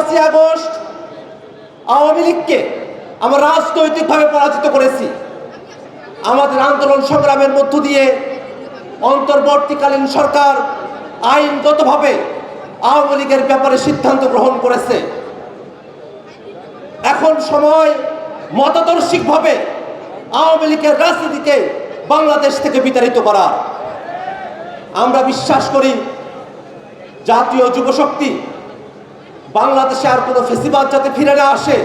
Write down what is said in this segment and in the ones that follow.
পাঁচই আগস্ট আওয়ামী লীগকে আমরা রাজনৈতিকভাবে পরাজিত করেছি। আমাদের আন্দোলন সংগ্রামের মধ্য দিয়ে অন্তর্বর্তীকালীন সরকার আইনগতভাবে আওয়ামী লীগের ব্যাপারে সিদ্ধান্ত গ্রহণ করেছে। এখন সময় মতাদর্শিকভাবে আওয়ামী লীগের রাজনীতিকে বাংলাদেশ থেকে বিতাড়িত করা। আমরা বিশ্বাস করি জাতীয় যুবশক্তি বাংলাদেশে আর কোনো ফেসিবাদ যাতে ফিরে না আসে,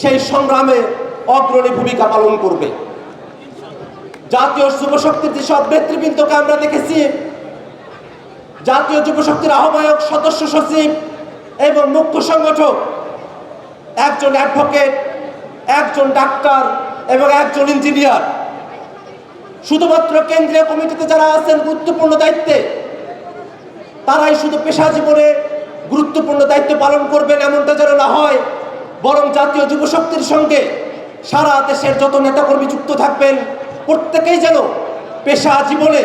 সেই সংগ্রামে অগ্রণী ভূমিকা পালন করবে। জাতীয় যুবশক্তির যেসব নেতৃবৃন্দকে আমরা দেখেছি, জাতীয় যুবশক্তির আহ্বায়ক, সদস্য সচিব এবং মুখ্য সংগঠক, একজন অ্যাডভোকেট, একজন ডাক্তার এবং একজন ইঞ্জিনিয়ার। শুধুমাত্র কেন্দ্রীয় কমিটিতে যারা আছেন, গুরুত্বপূর্ণ দায়িত্বে, তারাই শুধু পেশা জীবনে গুরুত্বপূর্ণ দায়িত্ব পালন করবেন এমনটা যেন না হয়। বরং জাতীয় যুবশক্তির সঙ্গে সারা দেশের যত নেতাকর্মী যুক্ত থাকবেন, প্রত্যেকেই যেন পেশা জীবনে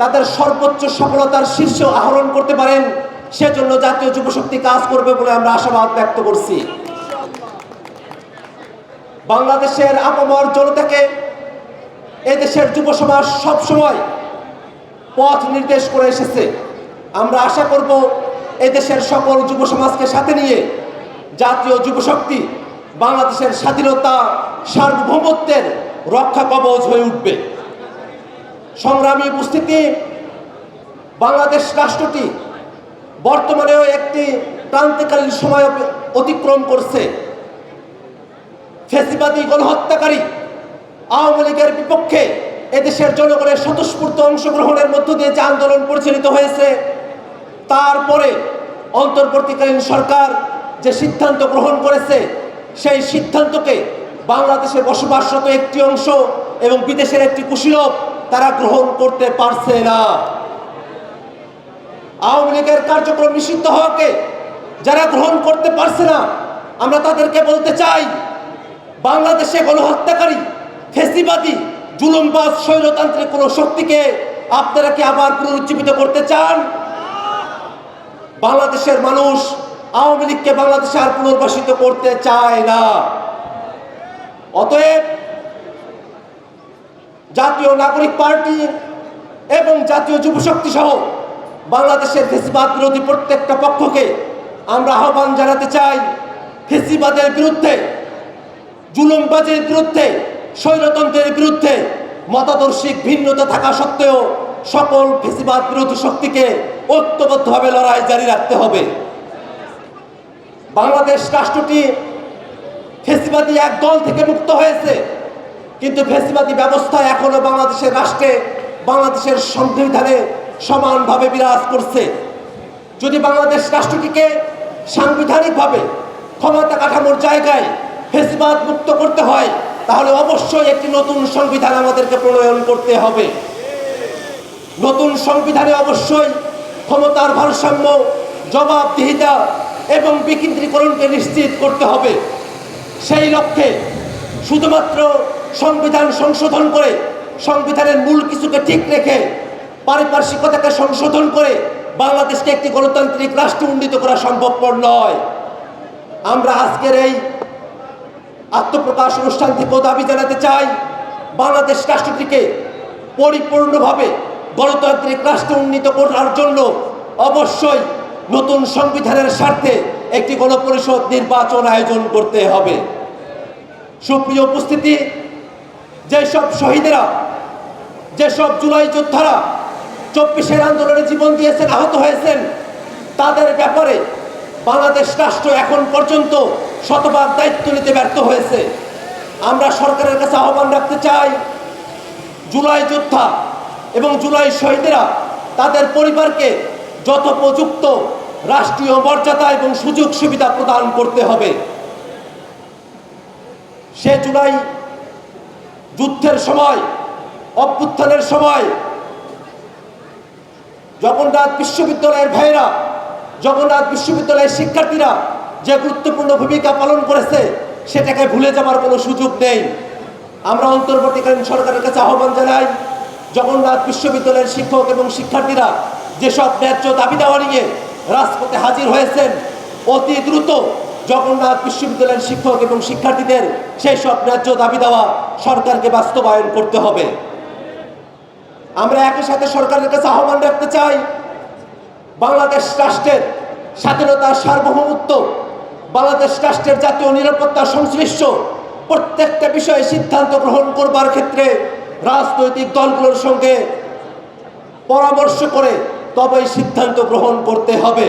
তাদের সর্বোচ্চ সফলতার শীর্ষ আহরণ করতে পারেন, সেজন্য জাতীয় যুবশক্তি কাজ করবে বলে আমরা আশাবাদ ব্যক্ত করছি। বাংলাদেশের আপামর জনতাকে এদেশের যুব সমাজ সবসময় পথ নির্দেশ করে এসেছে। আমরা আশা করব এদেশের সকল যুব সমাজকে সাথে নিয়ে জাতীয় যুবশক্তি বাংলাদেশের স্বাধীনতা সার্বভৌমত্বের রক্ষা কবচ হয়ে উঠবে। সংগ্রামী উপস্থিতি, বাংলাদেশ রাষ্ট্রটি বর্তমানেও একটি ক্রান্তিকালীন সময় অতিক্রম করছে। ফেসিবাদী গণহত্যাকারী আওয়ামী লীগের বিপক্ষে এদেশের জনগণের স্বতঃস্ফূর্ত অংশগ্রহণের মধ্য দিয়ে যে আন্দোলন পরিচালিত হয়েছে তারপরে অন্তর্বর্তীকালীন সরকার যে সিদ্ধান্ত গ্রহণ করেছে, সেই সিদ্ধান্তকে বাংলাদেশে বসবাসরত একটি অংশ এবং বিদেশের একটি কুশীলভ তারা গ্রহণ করতে পারছে না। আওয়ামী লীগের কার্যক্রম নিষিদ্ধ হওয়াকে যারা গ্রহণ করতে পারছে না, আমরা তাদেরকে বলতে চাই, বাংলাদেশে গণহত্যাকারী, ফেসিবাদী, জুলুমবাজ, স্বৈরতান্ত্রিক কোনো শক্তিকে আপনারা কি আবার পুনরুজ্জীবিত করতে চান? বাংলাদেশের মানুষ আওয়ামী লীগকে বাংলাদেশে আর পুনর্বাসিত করতে চায় না। অতএব জাতীয় নাগরিক পার্টি এবং জাতীয় যুবশক্তি সহ বাংলাদেশের ফেসিবাদ বিরোধী প্রত্যেকটা পক্ষকে আমরা আহ্বান জানাতে চাই, ফেসিবাদের বিরুদ্ধে, জুলুমবাজের বিরুদ্ধে, স্বৈরতন্ত্রের বিরুদ্ধে, মতাদর্শিক ভিন্নতা থাকা সত্ত্বেও সকল ফেসিবাদ বিরোধী শক্তিকে ঐক্যবদ্ধভাবে লড়াই জারি রাখতে হবে। বাংলাদেশ রাষ্ট্রটি ফেসিবাদী এক দল থেকে মুক্ত হয়েছে, কিন্তু ফেসিবাদী ব্যবস্থা এখনও বাংলাদেশের রাষ্ট্রে, বাংলাদেশের সংবিধানে সমানভাবে বিরাজ করছে। যদি বাংলাদেশ রাষ্ট্রটিকে সাংবিধানিকভাবে ক্ষমতা কাঠামোর জায়গায় ফেসিবাদ মুক্ত করতে হয়, তাহলে অবশ্যই একটি নতুন সংবিধান আমাদেরকে প্রণয়ন করতে হবে। নতুন সংবিধানে অবশ্যই ক্ষমতার ভারসাম্য, জবাবদিহিতা এবং বিকেন্দ্রীকরণকে নিশ্চিত করতে হবে। সেই লক্ষ্যে শুধুমাত্র সংবিধান সংশোধন করে সংবিধানের মূল কিছুকে ঠিক রেখে পারিপার্শ্বিকতাকে সংশোধন করে বাংলাদেশকে একটি গণতান্ত্রিক রাষ্ট্রে উন্নীত করা সম্ভবপর নয়। আমরা আজকের এই আত্মপ্রকাশ অনুষ্ঠান থেকেও দাবি জানাতে চাই, বাংলাদেশ রাষ্ট্রটিকে পরিপূর্ণভাবে গণতান্ত্রিক রাষ্ট্র উন্নীত করার জন্য অবশ্যই নতুন সংবিধানের স্বার্থে একটি গণপরিষদ নির্বাচন আয়োজন করতে হবে। সুপ্রিয় উপস্থিতি, যেসব শহীদেরা, যেসব জুলাই যোদ্ধারা চব্বিশের আন্দোলনে জীবন দিয়েছেন, আহত হয়েছেন, তাদের ব্যাপারে বাংলাদেশ রাষ্ট্র এখন পর্যন্ত শতভাগ দায়িত্ব নিতে ব্যর্থ হয়েছে। আমরা সরকারের কাছে আহ্বান রাখতে চাই, জুলাই যোদ্ধা এবং জুলাই শহীদেরা তাদের পরিবারকে যথোপযুক্ত রাষ্ট্রীয় মর্যাদা এবং সুযোগ সুবিধা প্রদান করতে হবে। সে জুলাই যুদ্ধের সময়, অভ্যুত্থানের সময় জগন্নাথ বিশ্ববিদ্যালয়ের ভাইরা জগন্নাথ বিশ্ববিদ্যালয়ের শিক্ষার্থীরা যে গুরুত্বপূর্ণ ভূমিকা পালন করেছে, সেটাকে ভুলে যাবার কোনো সুযোগ নেই। আমরা অন্তর্বর্তীকালীন সরকারের কাছে আহ্বান জানাই জগন্নাথ বিশ্ববিদ্যালয়ের শিক্ষক এবং শিক্ষার্থীরা যেসব ন্যায্য দাবি দেওয়া নিয়ে রাজপথে হাজির হয়েছেন, অতি দ্রুত জগন্নাথ বিশ্ববিদ্যালয়ের শিক্ষক এবং শিক্ষার্থীদের সেই সব ন্যায্য দাবি দেওয়া সরকারকে বাস্তবায়ন করতে হবে। আমরা একই সাথে সরকারের কাছে আহ্বান রাখতে চাই, বাংলাদেশ রাষ্ট্রের স্বাধীনতার সার্বভৌমত্ব, বাংলাদেশ রাষ্ট্রের জাতীয় নিরাপত্তা সংশ্লিষ্ট প্রত্যেকটা বিষয়ে সিদ্ধান্ত গ্রহণ করবার ক্ষেত্রে রাজনৈতিক দলগুলোর সঙ্গে পরামর্শ করে তবেই সিদ্ধান্ত গ্রহণ করতে হবে।